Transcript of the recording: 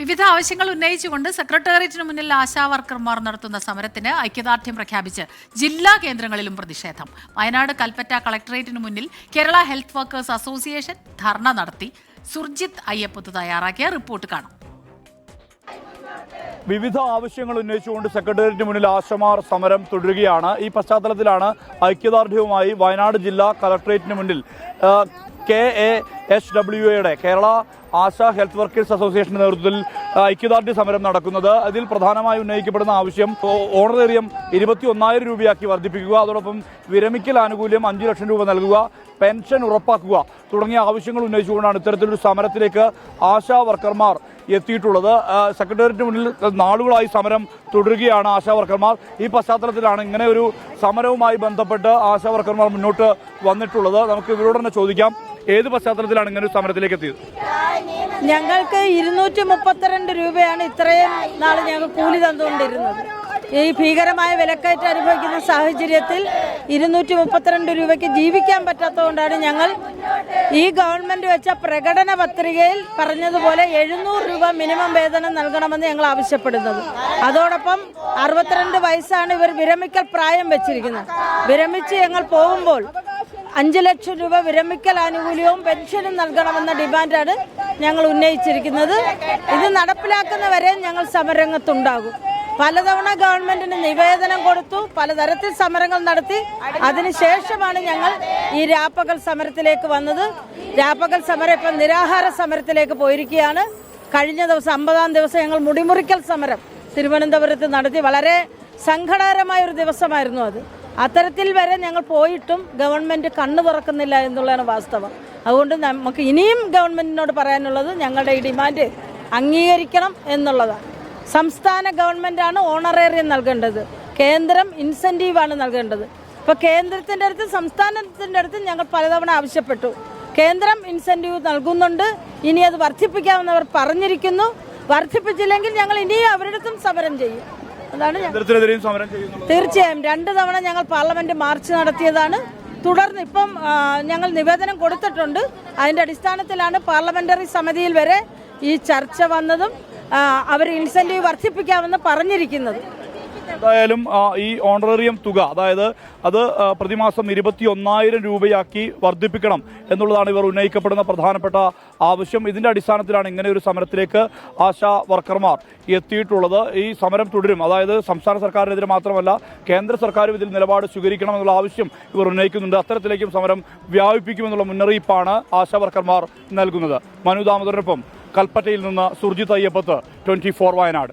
വിവിധ ആവശ്യങ്ങൾ ഉന്നയിച്ചുകൊണ്ട് സെക്രട്ടേറിയറ്റിന് മുന്നിൽ ആശാവർക്കർമാർ നടത്തുന്ന സമരത്തിന് ഐക്യദാർഢ്യം പ്രഖ്യാപിച്ച് ജില്ലാ കേന്ദ്രങ്ങളിലും പ്രതിഷേധം. വയനാട് കൽപ്പറ്റ കളക്ടറേറ്റിന് മുന്നിൽ Kerala health workers association dharna നടത്തി. സുർജിത് അയ്യപ്പത്ത് തയ്യാറാക്കിയ റിപ്പോർട്ട് കാണാം. വിവിധ ആവശ്യങ്ങൾ ഉന്നയിച്ചുകൊണ്ട് സെക്രട്ടേറിയറ്റിന് മുന്നിൽ ആശമാർ സമരം തുടരുകയാണ്. ഈ പശ്ചാത്തലത്തിലാണ് ഐക്യദാർഢ്യവുമായി വയനാട് ജില്ലാ കളക്ടറേറ്റിന് മുന്നിൽ കെ എ എസ് ഡബ്ല്യു എയുടെ കേരള ആശ ഹെൽത്ത് വർക്കേഴ്സ് അസോസിയേഷന്റെ നേതൃത്വത്തിൽ ഐക്യദാർഢ്യ സമരം നടക്കുന്നത്. അതിൽ പ്രധാനമായി ഉന്നയിക്കപ്പെടുന്ന ആവശ്യം ഓണറേറിയം ഇരുപത്തി ഒന്നായിരം രൂപയാക്കി വർദ്ധിപ്പിക്കുക അതോടൊപ്പം വിരമിക്കൽ ആനുകൂല്യം അഞ്ച് ലക്ഷം രൂപ നൽകുക പെൻഷൻ ഉറപ്പാക്കുക തുടങ്ങിയ ആവശ്യങ്ങൾ ഉന്നയിച്ചുകൊണ്ടാണ് ഇത്തരത്തിലൊരു സമരത്തിലേക്ക് ആശാ വർക്കർമാർ എത്തിയിട്ടുള്ളത്. സെക്രട്ടേറിയറ്റിന് മുന്നിൽ നാളുകളായി സമരം തുടരുകയാണ് ആശാ വർക്കർമാർ. ഈ പശ്ചാത്തലത്തിലാണ് ഇങ്ങനെ ഒരു സമരവുമായി ബന്ധപ്പെട്ട് ആശാ വർക്കർമാർ മുന്നോട്ട് വന്നിട്ടുള്ളത്. നമുക്ക് ഇവരോട് തന്നെ ചോദിക്കാം ഏത് പശ്ചാത്തലത്തിലാണ് ഇങ്ങനെ ഒരു സമരത്തിലേക്ക് എത്തിയത്? ഞങ്ങൾക്ക് ഇരുന്നൂറ്റി മുപ്പത്തിരണ്ട് രൂപയാണ് ഇത്രയും നാൾ ഞങ്ങൾ കൂലി തന്നുകൊണ്ടിരുന്നത്. ഈ ഭീകരമായ വിലക്കയറ്റം അനുഭവിക്കുന്ന സാഹചര്യത്തിൽ ഇരുന്നൂറ്റി മുപ്പത്തിരണ്ട് രൂപയ്ക്ക് ജീവിക്കാൻ പറ്റാത്തതുകൊണ്ടാണ് ഞങ്ങൾ ഈ ഗവൺമെന്റ് വെച്ച പ്രകടന പത്രികയിൽ പറഞ്ഞതുപോലെ എഴുന്നൂറ് രൂപ മിനിമം വേതനം നൽകണമെന്ന് ഞങ്ങൾ ആവശ്യപ്പെടുന്നത്. അതോടൊപ്പം അറുപത്തിരണ്ട് വയസ്സാണ് ഇവർ വിരമിക്കൽ പ്രായം വെച്ചിരിക്കുന്നത്. വിരമിച്ച് ഞങ്ങൾ പോകുമ്പോൾ അഞ്ച് ലക്ഷം രൂപ വിരമിക്കൽ ആനുകൂല്യവും പെൻഷനും നൽകണമെന്ന ഡിമാൻഡാണ് ഞങ്ങൾ ഉന്നയിച്ചിരിക്കുന്നത്. ഇത് നടപ്പിലാക്കുന്നവരെ ഞങ്ങൾ സമരരംഗത്തുണ്ടാകും. പലതവണ ഗവൺമെന്റിന് നിവേദനം കൊടുത്തു പലതരത്തിൽ സമരങ്ങൾ നടത്തി. അതിനുശേഷമാണ് ഞങ്ങൾ ഈ രാപ്പകൽ സമരത്തിലേക്ക് വന്നത്. രാപ്പകൽ സമരം ഇപ്പം നിരാഹാര സമരത്തിലേക്ക് പോയിരിക്കുകയാണ്. കഴിഞ്ഞ ദിവസം അമ്പതാം ദിവസം ഞങ്ങൾ മുടിമുറിക്കൽ സമരം തിരുവനന്തപുരത്ത് നടത്തി. വളരെ സങ്കടകരമായ ഒരു ദിവസമായിരുന്നു അത്. അത്തരത്തിൽ വരെ ഞങ്ങൾ പോയിട്ടും ഗവൺമെന്റ് കണ്ണു തുറക്കുന്നില്ല എന്നുള്ളതാണ് വാസ്തവം. അതുകൊണ്ട് നമുക്ക് ഇനിയും ഗവൺമെന്റിനോട് പറയാനുള്ളത് ഞങ്ങളുടെ ഈ ഡിമാൻഡ് അംഗീകരിക്കണം എന്നുള്ളതാണ്. സംസ്ഥാന ഗവൺമെന്റാണ് ഓണറേറിയം നൽകേണ്ടത്. കേന്ദ്രം ഇൻസെന്റീവാണ് നൽകേണ്ടത്. ഇപ്പോൾ കേന്ദ്രത്തിന്റെ അടുത്ത് സംസ്ഥാനത്തിന്റെ അടുത്ത് ഞങ്ങൾ പലതവണ ആവശ്യപ്പെട്ടു. കേന്ദ്രം ഇൻസെന്റീവ് നൽകുന്നുണ്ട്. ഇനി അത് വർദ്ധിപ്പിക്കാമെന്ന് അവർ പറഞ്ഞിരിക്കുന്നു. വർദ്ധിപ്പിച്ചില്ലെങ്കിൽ ഞങ്ങൾ ഇനിയും അവരുടെ അടുത്തും സമരം ചെയ്യും. അതാണ് തീർച്ചയായും. രണ്ട് തവണ ഞങ്ങൾ പാർലമെന്റ് മാർച്ച് നടത്തിയതാണ്. തുടർന്ന് ഇപ്പം ഞങ്ങൾ നിവേദനം കൊടുത്തിട്ടുണ്ട്. അതിന്റെ അടിസ്ഥാനത്തിലാണ് പാർലമെന്ററി സമിതിയിൽ വരെ ഈ ചർച്ച വന്നതും. അവർ ഇൻസെന്റീവ് വർദ്ധിപ്പിക്കാമെന്ന് പറഞ്ഞിരിക്കുന്നത്. എന്തായാലും ഈ ഓണറേറിയം തുക അതായത് അത് പ്രതിമാസം ഇരുപത്തി ഒന്നായിരം രൂപയാക്കി വർദ്ധിപ്പിക്കണം എന്നുള്ളതാണ് ഇവർ ഉന്നയിക്കപ്പെടുന്ന പ്രധാനപ്പെട്ട ആവശ്യം. ഇതിന്റെ അടിസ്ഥാനത്തിലാണ് ഇങ്ങനെ ഒരു സമരത്തിലേക്ക് ആശാ വർക്കർമാർ എത്തിയിട്ടുള്ളത്. ഈ സമരം തുടരും. അതായത് സംസ്ഥാന സർക്കാരിനെതിരെ മാത്രമല്ല കേന്ദ്ര സർക്കാരും ഇതിൽ നിലപാട് സ്വീകരിക്കണം എന്നുള്ള ആവശ്യം ഇവർ ഉന്നയിക്കുന്നുണ്ട്. അത്തരത്തിലേക്കും സമരം വ്യാപിപ്പിക്കുമെന്നുള്ള മുന്നറിയിപ്പാണ് ആശാ വർക്കർമാർ നൽകുന്നത്. മനു ദാമോദരനൊപ്പം കൽപ്പറ്റയിൽ നിന്ന് സുർജിത് അയ്യപ്പത്ത് ട്വന്റി ഫോർ വയനാട്.